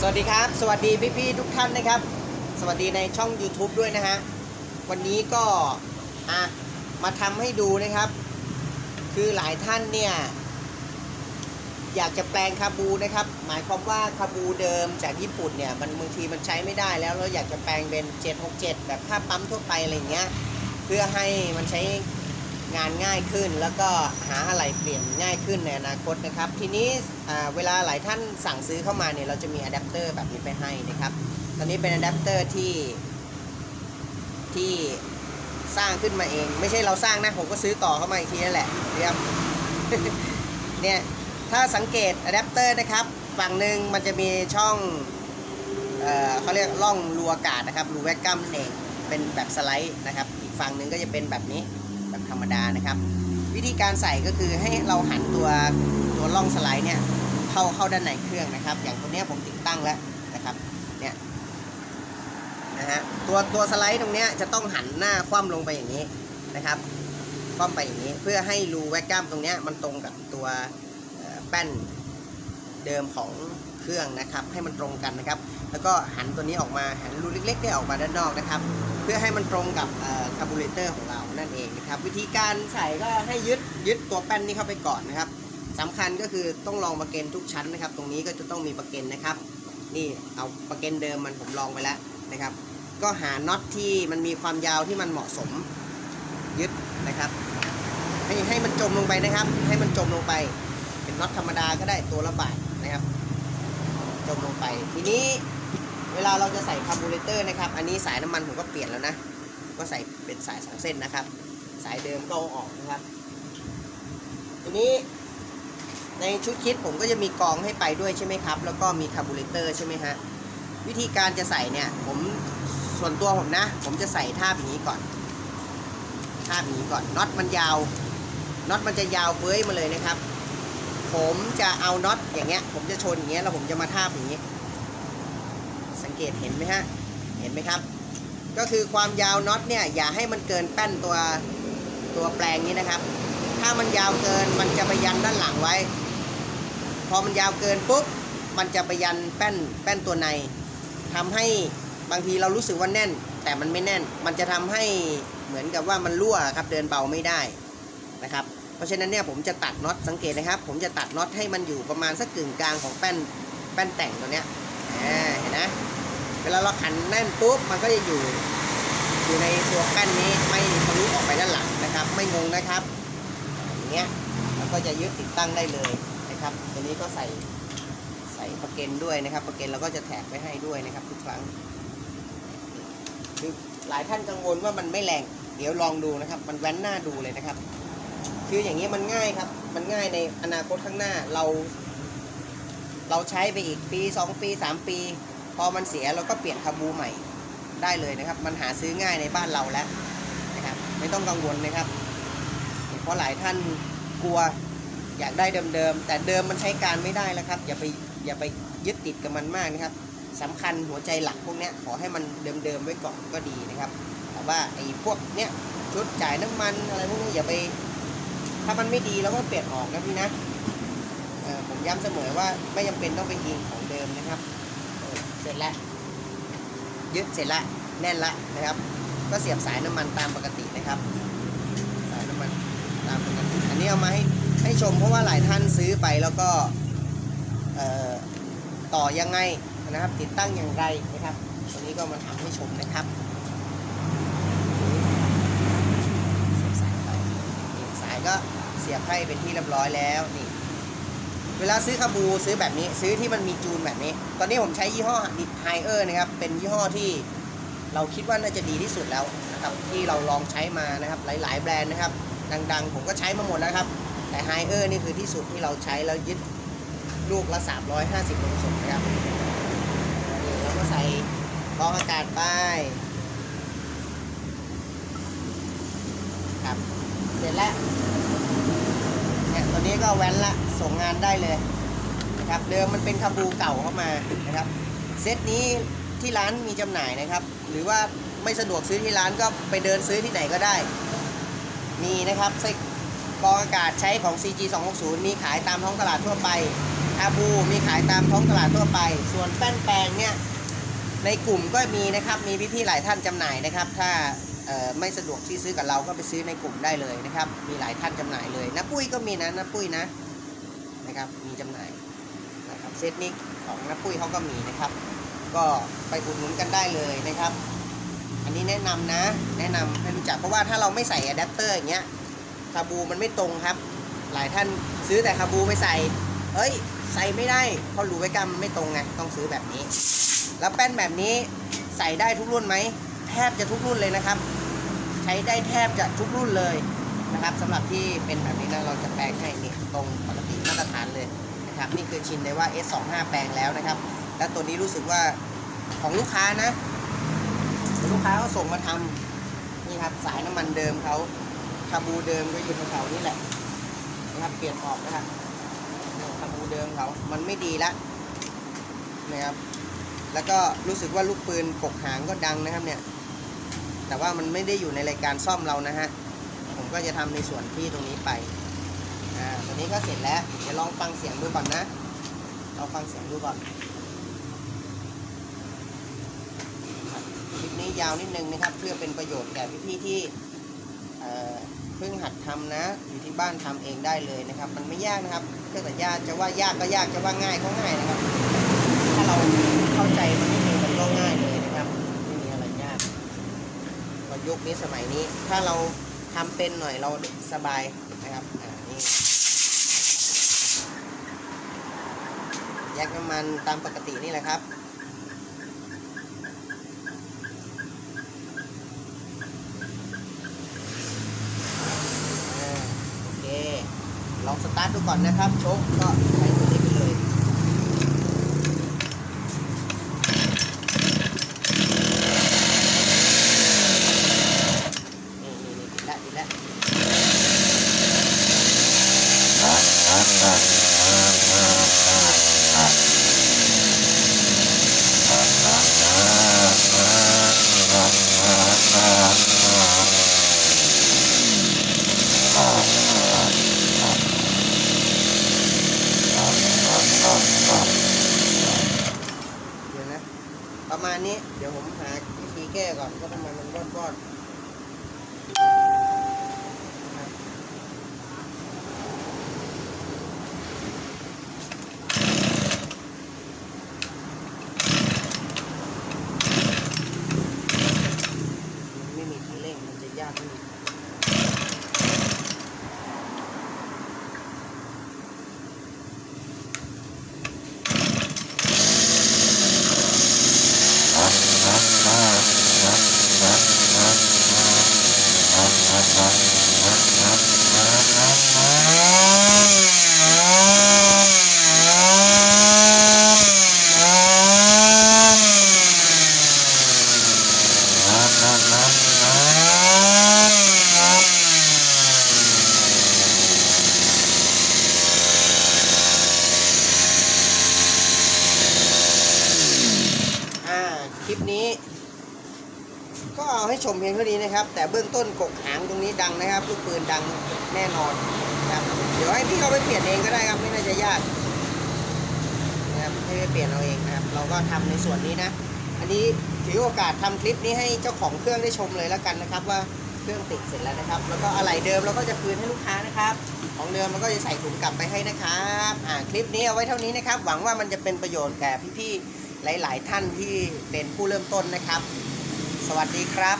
สวัสดีครับ สวัสดีพี่ๆทุกท่านนะครับ สวัสดีในช่อง YouTube ด้วยนะฮะ วันนี้ก็อะมาทำให้ดูนะครับ คือหลายท่านเนี่ย อยากจะแปลงคาบูนะครับ หมายความว่าคาบูเดิมจากญี่ปุ่นเนี่ย มันบางทีมันใช้ไม่ได้แล้วเราอยากจะแปลงเป็น 767 แบบผ้าปั๊มทั่วไปอะไรอย่างเงี้ย เพื่อให้มันใช้ งานง่ายขึ้น แล้วก็หาอะไรเปลี่ยนง่ายขึ้นในอนาคตนะครับ ทีนี้เวลาหลายท่านสั่งซื้อเข้ามาเนี่ยเราจะมีอะแดปเตอร์แบบนี้ไปให้นะครับ ตอนนี้เป็นอะแดปเตอร์ที่ที่สร้างขึ้นมาเอง ไม่ใช่เราสร้างนะ ผมก็ซื้อต่อเข้ามาอีกทีนั่นแหละเรียมเนี่ยถ้าสังเกตอะแดปเตอร์นะครับ ฝั่งหนึ่งมันจะมีช่องเออเขาเรียกร่องรูอากาศนะครับรูแวกกัมนั่นเองเป็นแบบสไลด์นะครับ อีกฝั่งหนึ่งก็จะเป็นแบบนี้ แบบธรรมดานะครับ วิธีการใส่ก็คือให้เราหันตัวตัวร่องสไลด์เนี่ยเข้าเข้าด้านในเครื่องนะครับ อย่างตัวเนี้ยผมติดตั้งแล้วนะครับเนี่ยนะฮะตัวตัวสไลด์ตรงเนี้ยจะต้องหันหน้าคว่ำลงไปอย่างนี้นะครับคว่ำไปอย่างนี้เพื่อให้รูแวกกัมตรงเนี้ยมันตรงกับตัวแป้นเดิมของ เครื่องนะครับ ให้มันตรงกันนะครับ แล้วก็หันตัวนี้ออกมาหันรูเล็กๆเนี่ออกมาด้านนอกนะครับ เพื่อให้มันตรงกับคาร์บูเรเตอร์ของเรานั่นเองนะครับ วิธีการใส่ก็ให้ยึดยึดตัวแป้นนี้เข้าไปก่อนนะครับสำคัญก็คือต้องลองประเกนทุกชั้นนะครับ ตรงนี้ก็จะต้องมีประเกนนะครับ นี่เอาประเกนเดิมมันผมลองไปแล้วนะครับ ก็หาน็อตที่มันมีความยาวที่มันเหมาะสมยึดนะครับ ให้ให้มันจมลงไปนะครับ ให้มันจมลงไป เป็นน็อตธรรมดาก็ได้ตัวละบาทนะครับ จมลงไป ทีนี้เวลาเราจะใส่คาร์บูเรเตอร์นะครับ อันนี้สายน้ำมันผมก็เปลี่ยนแล้วนะ ก็ใส่เป็นสายสองเส้นนะครับ สายเดิมก็เอาออกนะครับ ทีนี้ในชุดคิดผมก็จะมีกรองให้ไปด้วยใช่ไหมครับ แล้วก็มีคาร์บูเรเตอร์ใช่ไหมฮะ วิธีการจะใส่เนี่ย ผมส่วนตัวผมนะ ผมจะใส่ท่าบอย่างนี้ก่อน ท่าบอย่างนี้ก่อน น็อตมันยาว น็อตมันจะยาวเฟ้ยมาเลยนะครับ ผมจะเอาน็อตอย่างเงี้ย ผมจะชนอย่างเงี้ยแล้วผมจะมาทาบอย่างงี้ สังเกตเห็นไหมฮะ เห็นไหมครับ ก็คือความยาวน็อตเนี่ยอย่าให้มันเกินแป้นตัวตัวแปลงนี้นะครับ ถ้ามันยาวเกินมันจะไปยันด้านหลังไว้ พอมันยาวเกินปุ๊บมันจะไปยันแป้นแป้นตัวในทำให้บางทีเรารู้สึกว่าแน่น แต่มันไม่แน่น มันจะทำให้เหมือนกับว่ามันรั่วครับเดินเบาไม่ได้นะครับ เพราะฉะนั้นเนี่ยผมจะตัดน็อตสังเกตนะครับ ผมจะตัดน็อตให้มันอยู่ประมาณสักกึ่งกลางของแป้นแป้นแต่งตัวเนี้ยเห็นนะเวลาเราขันแน่นปุ๊บมันก็จะอยู่อยู่ในตัวแป้นนี้ไม่ทะลุออกไปด้านหลังนะครับ ไม่งงนะครับอย่างเงี้ยแล้วก็จะยึดติดตั้งได้เลยนะครับ ตัวนี้ก็ใส่ใส่ประเกนด้วยนะครับ ประเกนเราก็จะแถกไว้ให้ด้วยนะครับ ทุกครั้งคือหลายท่านกังวลว่ามันไม่แรง เดี๋ยวลองดูนะครับ มันแว้นหน้าดูเลยนะครับ คืออย่างนี้มันง่ายครับ มันง่ายในอนาคตข้างหน้าเรา เราใช้ไปอีกปี 2 ปี 3 ปี พอมันเสียเราก็เปลี่ยนคาบูใหม่ได้เลยนะครับ มันหาซื้อง่ายในบ้านเราแล้วนะครับไม่ต้องกังวลนะครับ เพราะหลายท่านกลัวอยากได้เดิมๆแต่เดิมมันใช้การไม่ได้แล้วครับ อย่าไปอย่าไปยึดติดกับมันมากนะครับสำคัญหัวใจหลักพวกนี้ขอให้มันเดิมๆไว้ก่อนก็ดีนะครับ แต่ว่าไอ้พวกเนี้ยชุดจ่ายน้ำมันอะไรพวกนี้อย่าไป ถ้ามันไม่ดีเราก็เปลี่ยนออกนะพี่นะผมย้ำเสมอว่าไม่จำเป็นต้องไปยิงของเดิมนะครับเเสร็จแล้วยึดเสร็จละแน่นละนะครับ ก็เสียบสายน้ำมันตามปกตินะครับ สายน้ำมันตามปกติอันนี้เอามาให้ให้ชมเพราะว่าหลายท่านซื้อไปแล้วก็ต่อยังไงนะครับ ติดตั้งอย่างไรนะครับตัวนี้ก็มาทำให้ชมนะครับเสียบสายไปนี่สายก็เสียบให้เป็นที่เรียบร้อยแล้วนี่เวลาซื้อคาบูซื้อแบบนี้ซื้อที่มันมีจูนแบบนี้ ตอนนี้ผมใช้ยี่ห้อดิไฮเออร์นะครับ เป็นยี่ห้อที่เราคิดว่าน่าจะดีที่สุดแล้วนะครับที่เราลองใช้มานะครับหลาย ๆ แบรนด์นะครับ ดังๆ ผมก็ใช้มาหมดแล้วครับ แต่ไฮเออร์นี่คือที่สุดที่เราใช้แล้วยึดลูกละ 350ลงศพนะครับนี่เราก็ใส่กรองอากาศไปครับเสร็จแล้ว นี้ก็แว้นละส่งงานได้เลยนะครับเดิมมันเป็นคาบูเก่าเข้ามานะครับเซตนี้ที่ร้านมีจำหน่ายนะครับ หรือว่าไม่สะดวกซื้อที่ร้านก็ไปเดินซื้อที่ไหนก็ได้ มีนะครับไส้กรองอากาศใช้ของ CG 260มีขายตามท้องตลาดทั่วไปคาบูมีขายตามท้องตลาดทั่วไป ส่วนแป้นแปลงเนี่ยในกลุ่มก็มีนะครับมีพี่ๆหลายท่านจำหน่ายนะครับ ถ้า ไม่สะดวกที่ซื้อกับเราก็ไปซื้อในกลุ่มได้เลยนะครับ มีหลายท่านจำหน่ายเลยนะปุ้ยก็มีนะนะปุ้ยนะนะครับมีจำหน่ายนะครับเซตนี้ของนะปุ้ยเขาก็มีนะครับ ก็ไปอุดหนุนกันได้เลยนะครับ อันนี้แนะนำนะ แนะนำให้รู้จักเพราะว่าถ้าเราไม่ใส่อะแดปเตอร์อย่างเงี้ยคาบูมันไม่ตรงครับ หลายท่านซื้อแต่คาบูไปใส่เอ้ยใส่ไม่ได้เพราะรูไว้กรรมไม่ตรงไงต้องซื้อแบบนี้ แล้วแป้นแบบนี้ใส่ได้ทุกรุ่นไหมแทบจะทุกรุ่นเลยนะครับ ช้ได้แทบจะทุกรุ่นเลยนะครับสำหรับที่เป็นแบบนี้นะเราจะแปลงให้นี่ตรงปกติมาตรฐานเลยนะครับนี่คือชินได้ว่า S25 แปลงแล้วนะครับ แล้วตัวนี้รู้สึกว่าของลูกค้านะ ลูกค้าเขาส่งมาทำนี่ครับสายน้ำมันเดิมเขาคาบูเดิมก็อยู่แถวๆนี้แหละนะครับเปลี่ยนออกนะครับคาบูเดิมเขามันไม่ดีละนะครับแล้วก็รู้สึกว่าลูกปืนกกหางก็ดังนะครับเนี่ย แต่ว่ามันไม่ได้อยู่ในรายการซ่อมเรานะฮะ ผมก็จะทำในส่วนที่ตรงนี้ไป อ่าตัวนี้ก็เสร็จแล้ว เดี๋ยวลองฟังเสียงดูก่อนนะเราฟังเสียงดูก่อน คลิปนี้ยาวนิดนึงนะครับ เพื่อเป็นประโยชน์แก่พี่ๆที่เอ่เพิ่งหัดทำนะ อยู่ที่บ้านทำเองได้เลยนะครับ มันไม่ยากนะครับเครื่องตัดหญ้าจะว่ายากก็ยากจะว่าง่ายก็ง่ายนะครับ ถ้าเราเข้าใจมันไม่มีมันก็ง่ายเลยนะครับ ไม่มีอะไรยากก็ ยุคนี้สมัยนี้ ถ้าเราทำเป็นหน่อยเราสบายนะครับอ่านี่แยกน้ำมันตามปกตินี่แหละครับอโอเคลองสตาร์ทดูก่อนนะครับ โชคก็ใช้ตัวนี้ไปเลย นี่นี่นี่ติด แล้วติดแล้วเดี๋ยวนะประมาณนี้ เดี๋ยวผมหาวิธีแก้ก่อนว่าทำไมมันรอดรอดนะครับมันไม่มีคันเร่ง มันจะยากนิดนึง อ่า คลิปนี้ ก็เอาให้ชมเพียงเท่านี้นะครับ แต่เบื้องต้นกกหางตรงนี้ดังนะครับลูกปืนดังแน่นอนนะครับเดี๋ยวให้พี่เขาไปเปลี่ยนเองก็ได้ครับไม่น่าจะยากนะครับให้ไปเปลี่ยนเอาเองนะครับ เราก็ทำในส่วนนี้นะ อันนี้ถือโอกาสทำคลิปนี้ให้เจ้าของเครื่องได้ชมเลยแล้วกันนะครับ ว่าเครื่องติดเสร็จแล้วนะครับ แล้วก็อะไหล่เดิมเราก็จะคืนให้ลูกค้านะครับ ของเดิมเราก็จะใส่ถุงกลับไปให้นะครับอ่าคลิปนี้เอาไว้เท่านี้นะครับ หวังว่ามันจะเป็นประโยชน์แก่พี่ๆ หลาย ๆ ท่านที่เป็นผู้เริ่มต้นนะครับ สวัสดีครับ